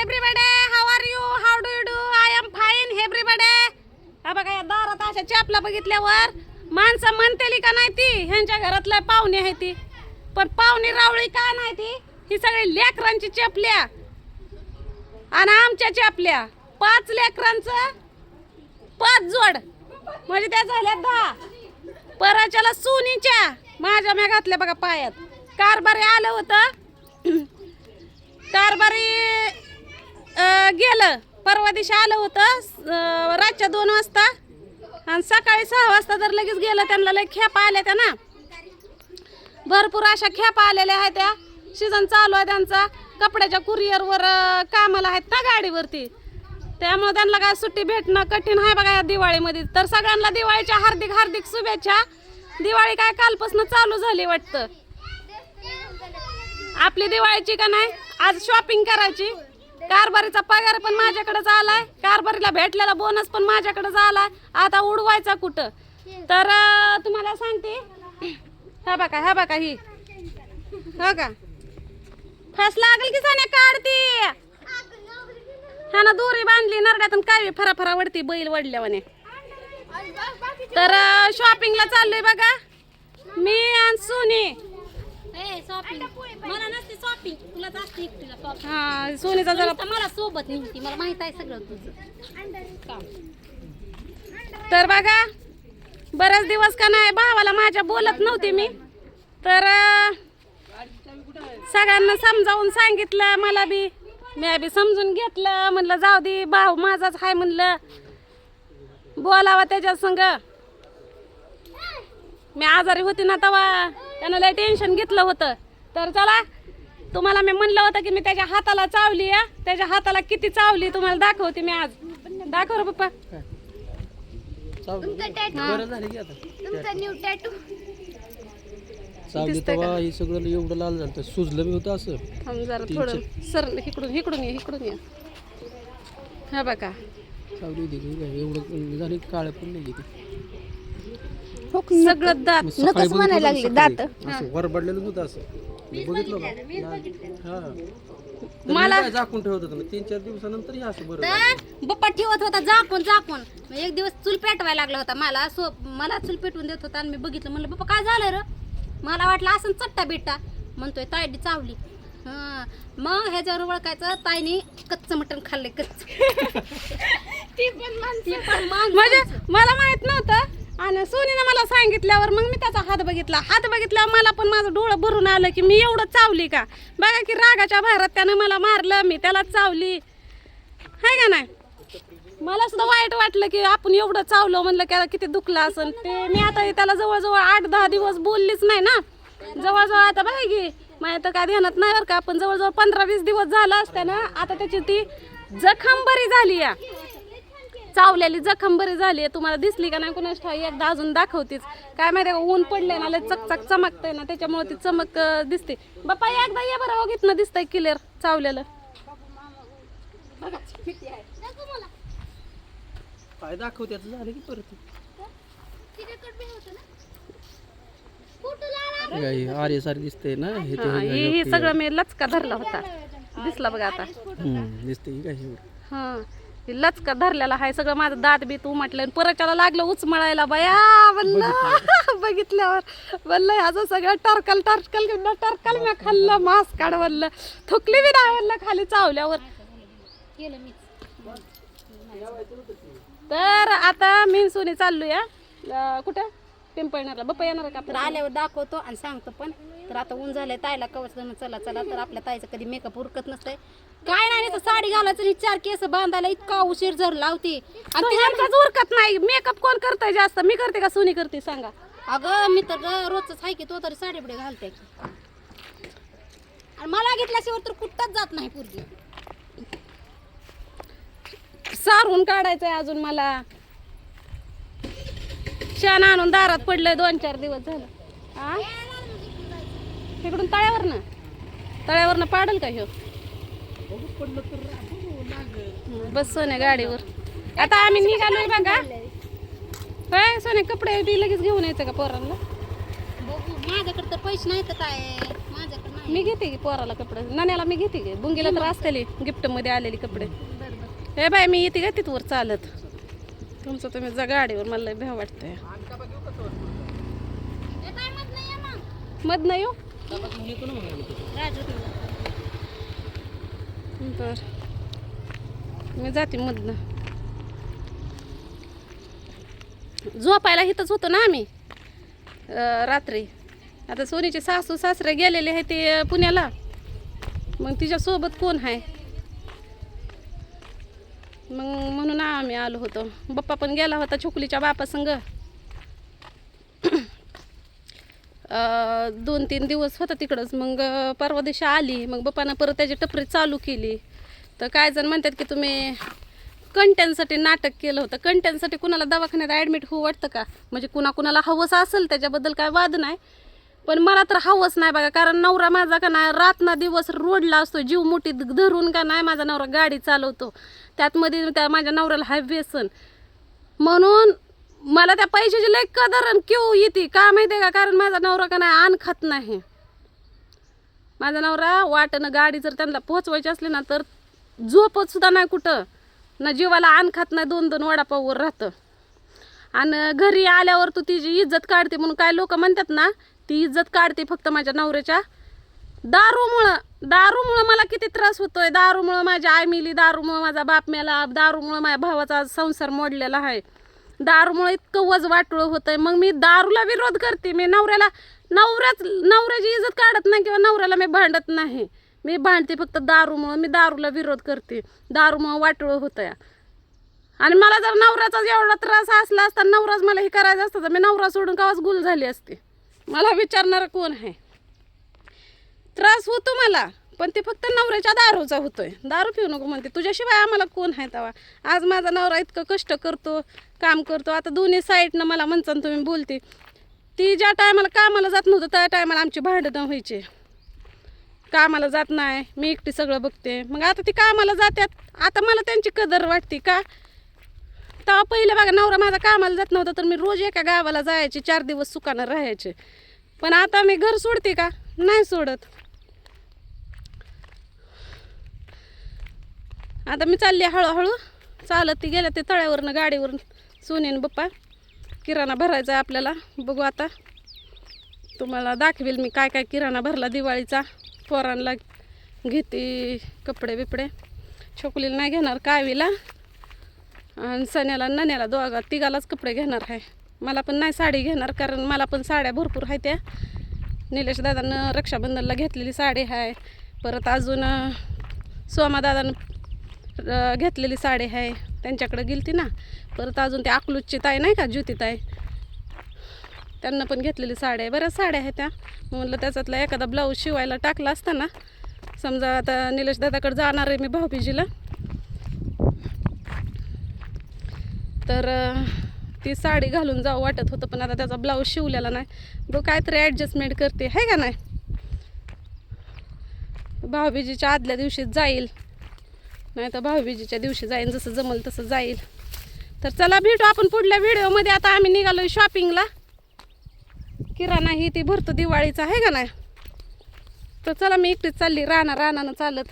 Everybody how are you how do you do I am fine everybody हा बघा या दारात अशा चपला बघितल्यावर माणसं म्हणतेली का नाही ती? ह्यांच्या घरातल्या पाहुणे आहे ती. पण पाहुणे रावळी का नाही ती? ही सगळी लेकरांची चपल्या. आणि आमच्या चपल्या. पाच लेकरांचं पाच जोड. म्हणजे त्या झाल्या दहा. पराच्याला सुनीच्या. माझ्या म्या घातल्या बघा पायात. कारभारी आलं होतं. कारभारी गेलं. परवा दिवशी आलं होतं रातच्या दोन वाजता. आणि सकाळी सहा वाजता जर लगेच गेलं त्यांना लय खेपा आल्या त्या ना. भरपूर अशा खेपा आलेल्या आहेत त्या. सीझन चालू आहे त्यांचा. कपड्याच्या कुरिअरवर कामाला आहेत ना गाडीवरती. त्यामुळे त्यांना काय सुट्टी भेटणं कठीण आहे बघा या दिवाळीमध्ये. तर सगळ्यांना दिवाळीच्या हार्दिक हार्दिक शुभेच्छा. दिवाळी काय कालपासून चालू झाली वाटतं. आपली दिवाळीची का नाही? आज शॉपिंग करायची. कारभारीचा पगार पण माझ्याकडेच आलाय कारभारीला भेटलेला बोनस पण माझ्याकडेच आलाय आता उडवायचा कुठं? तर तुम्हाला सांगते. हा बघा हा बघा ही. हो का? फस लागल की साने काढती. हा ना दोरी बांधली नरड्यातून काय फरा फरा वडती बैल वडल्यावाने. तर शॉपिंगला चाललोय बघा. मी आणि सोनी. मला नसते शॉपिंग तुलाच असते एकटीला शॉपिंग हा सोनीचा जरा मला सोबत मला माहीत आहे सगळं तुझं. काम. तर बघा बरेच दिवस का नाही भावाला माझ्या बोलत नव्हते मी. तर सगळ्यांना समजावून सांगितलं मला बी. मी बी समजून घेतलं. म्हणलं जाऊ दे भाऊ माझाच आहे म्हणलं. बोलावा त्याच्या संग. मी आजारी होती ना तेव्हा त्यानं लय टेन्शन घेतलं होतं. तर चला तुम्हाला मी म्हणलं होतं की मी त्याच्या हाताला चावली या त्याच्या हाताला किती चावली तुम्हाला दाखवते मी आज. दाखव रे पप्पा. बरं झालं की आता. तुमचा न्यू टॅटू चावली दिसतंय तेव्हा हे सगळं एवढं लाल झालं होतं. सुजलं बी होतं असं. थांब जरा थोडं सर इकडून इकडून ये इकडून ये. हा बघा. चावली होती काय एवढं झालं काळं पण नाही गेली सगळं दात. मी सकाळी बघितलं होतं सकाळी. असं वरबडलेलं होतं असं. मी बघितलं का हा. तर मी काय झाकून ठेवत होतं तीन चार दिवसानंतर हे असं बरं झालं. तर बप्पा ठेवत होता झाकून झाकून. मग एक दिवस चूल पेटवायला लागला होता मला. सो मला चूल पेटवून देत होता आणि मी बघितलं. म्हणलं बाप्पा काय झालं र? मला वाटलं असं चट्टा बिट्टा. म्हणतोय तायडी चावली. हा. मग ह्याच्यावर ओळखायचं ताईने कच्चं मटण खाल्ले कच्च. ती पण माणसं. म्हणजे मला माहीत नव्हतं. आणि सोनीनं मला सांगितल्यावर मग मी त्याचा हात बघितला. हात बघितल्यावर मला पण माझं डोळं भरून आलं की मी एवढं चावली का? बघा की रागाच्या भारत त्यानं मला मारलं मी त्याला चावली. आहे का नाही? मला सुद्धा वाईट वाटलं की आपण एवढं चावलं म्हणलं की किती दुखलं असं ते मी आता त्याला जवळजवळ आठ दहा दिवस बोललीच नाही ना. जवळजवळ आता बघा की माझ्या तर काय ध्यानात नाही बरं का पण जवळजवळ पंधरा वीस दिवस झाला असत्या ना आता त्याची ती जखम बरी झाली या. चावलेली जखम बरी झाली तुम्हाला दिसली का नाही कुणाच ठाई एकदा अजून दाखवतीच. काय माहिती का ऊन पडलंय ना लय चकचक चमकतंय ना त्याच्यामुळे ती चमक दिसते. बाप्पा एकदा ये बरं बघितलं दिसतंय क्लिअर चावलेलं. काय झालं की परत. हे काय आर्य सारे दिसतंय ना हे हा, हे हे सगळं मी लचका धरला होता. दिसला बघा आता. की काय हा हे. लचका धरलेला आहे सगळं माझं दात बी तू म्हटलं आणि परच्याला लागलं उचमळायला बया म्हणलं बघितल्यावर. म्हणलं ह्याचं सगळं टरकल टरकल टरकल मी खाल्लं मांस काढवलं थुकली बी नाही म्हणलं खाली चावल्यावर. तर आता मी सोनी चाललोय अं, कुठं? पिंपळणारला बाप्पा येणार का तर आल्यावर दाखवतो आणि सांगतो पण. तर आता ऊन झालंय ताईला कवच करणं चला चला. तर आपल्या ताईचं कधी मेकअप उरकत नसतंय. काय नाही तर साडी घालायचं आणि चार केस बांधायला इतका उशीर जर लावते. आणि ह्यांचाच उरकत नाही. मेकअप कोण करतंय जास्त? मी करते का सोनी करते? सांगा. अगं मी तर रोजच आहे की तो तरी साडी बिडे घालते. की आणि मला घेतल्याशिवाय तर कुठंच जात नाही पूर्वी सारून काढायचंय अजून मला. शान आणून दारात पडलंय दोन चार दिवस झालं. हा तिकडून तळ्यावरनं. तळ्यावरनं पाडल का ह्यो? हं, बस सोन्या गाडीवर. आता आम्ही निघालोय बघा. होय सोने कपडे बी लगेच घेऊन यायचं का पोरांना? बघू. माझ्याकडे तर पैसे नाही तर काय माझ्याकडे नाही. मी घेते की पोराला कपडे? नाण्याला मी घेते की? बुंगीला तर असतेली गिफ्टमध्ये आलेली कपडे. हे बाय मी येते का तिथवर चालत. तुमचं तुम्ही जा गाडीवर मला लय भ्या वाटतंय. मध नाही येऊ बर. मी जाते मधनं. झोपायला इथंच होतो ना आम्ही रात्री. आता सोनीचे सासू सासरे गेलेले आहे ते पुण्याला. मग तिच्यासोबत कोण आहे मग म्हणून आम्ही आलो होतो. बाप्पा पण गेला होता छोकलीच्या बापासंग दोन तीन दिवस होता तिकडंच. मग परवा दिवशी आली. मग बाप्पानं परत त्याची टपरी चालू केली. तर काय जण म्हणतात की तुम्ही कंट्यांसाठी नाटक केलं होतं. कंटेंटसाठी कुणाला दवाखान्यात ॲडमिट होऊ वाटतं का? म्हणजे कुणा कुणाला असेल त्याच्याबद्दल काय वाद नाही. पण मला तर हवंच नाही बघा कारण नवरा माझा का नाही रात ना दिवस रोडला असतो जीव मोठी धरून का नाही माझा नवरा गाडी चालवतो. त्यातमध्ये त्या माझ्या नवऱ्याला हाय व्यसन. म्हणून मला त्या पैशाची लय कदर क्यू येते. का माहिती आहे का? कारण माझा नवरा का नाही आण खात नाही. माझा नवरा वाटणं गाडी जर त्यांना पोहोचवायची असली ना तर झोपत सुद्धा नाही कुठं. ना जीवाला आण खात नाही दोन दोन वडापाववर राहतं. आणि घरी आल्यावर तू तिची इज्जत काढते म्हणून काय लोक म्हणतात ना ती इज्जत काढते फक्त माझ्या नवऱ्याच्या. दारूमुळं दारूमुळं मला किती त्रास होतोय. दारूमुळं माझी आई मिली दारूमुळं माझा बाप मेला दारूमुळं माझ्या भावाचा संसार मोडलेला आहे. दारूमुळे इतकं वज वाटोळं होतंय. मग मी दारूला विरोध करते. मी नवऱ्याला नवऱ्याच नवऱ्याची इज्जत काढत नाही किंवा नवऱ्याला मी भांडत नाही. मी भांडते फक्त दारूमुळं. मी दारूला विरोध करते. दारूमुळं वाटोळं होतंय. आणि मला जर नवऱ्याचा एवढा त्रास असला असता नवराच मला हे करायचं असतं तर मी नवरा सोडून कावाच गुल झाली असते. मला विचारणारा कोण आहे? त्रास होतो मला पण ते फक्त नवऱ्याच्या दारूचा होतोय. दारू पिऊ नको म्हणते. तुझ्याशिवाय आम्हाला कोण आहे तवा? आज माझा नवरा इतकं कष्ट करतो काम करतो. आता दोन्ही साईडनं मला म्हणसान तुम्ही बोलते. ती ज्या टायमाला कामाला जात नव्हतं त्या टायमाला आमची भांडणं व्हायची. कामाला जात नाही. मी एकटी सगळं बघते. मग आता ती कामाला जात्यात. आता मला त्यांची कदर वाटते का? तेव्हा पहिलं बघा नवरा माझा कामाला जात नव्हता तर मी रोज एका गावाला जायचे चार दिवस सुकानं राहायचे. पण आता मी घर सोडते का? नाही सोडत. आता मी चालली आहे हळूहळू. चालत ती गेल्या ते तळ्यावरनं गाडीवरून. सोनीन बप्पा किराणा भरायचा आहे आपल्याला. बघू आता. तुम्हाला दाखवेल मी काय काय किराणा भरला दिवाळीचा. पोरांना घेते कपडे बिपडे छोकलीला नाही घेणार कावीला. आणि सण्याला नण्याला दोघा तिघालाच कपडे घेणार आहे. मला पण नाही साडी घेणार कारण मला पण साड्या भरपूर आहेत त्या. निलेश दादानं रक्षाबंधनला घेतलेली साडी आहे. परत अजून सोमादादानं घेतलेली साडी आहे. त्यांच्याकडे गेलती ना. परत अजून ते अकलूजची ताई नाही का ज्योती ताई? त्यांना पण घेतलेली साड्या आहे. बऱ्याच साड्या आहेत त्या. म्हणलं त्याच्यातला एखादा ब्लाऊज शिवायला टाकला असता ना. समजा आता निलेश दादाकडे जाणार आहे मी भाऊबीजीला. तर ती साडी घालून जावं वाटत होतं पण आता त्याचा ब्लाऊज शिवलेला नाही. तो काहीतरी ॲडजस्टमेंट करते आहे का नाही? भाऊबीजीच्या आदल्या दिवशी जाईल. नाही तर भाऊबीजीच्या दिवशी जाईल जसं जमल तसं जाईल. तर चला भेटू आपण पुढल्या व्हिडिओमध्ये. आता आम्ही निघालो शॉपिंगला किराणा ही ती भरतो दिवाळीचा आहे का नाही? तर चला मी एकटीच चालली राहणार रानानं चालत.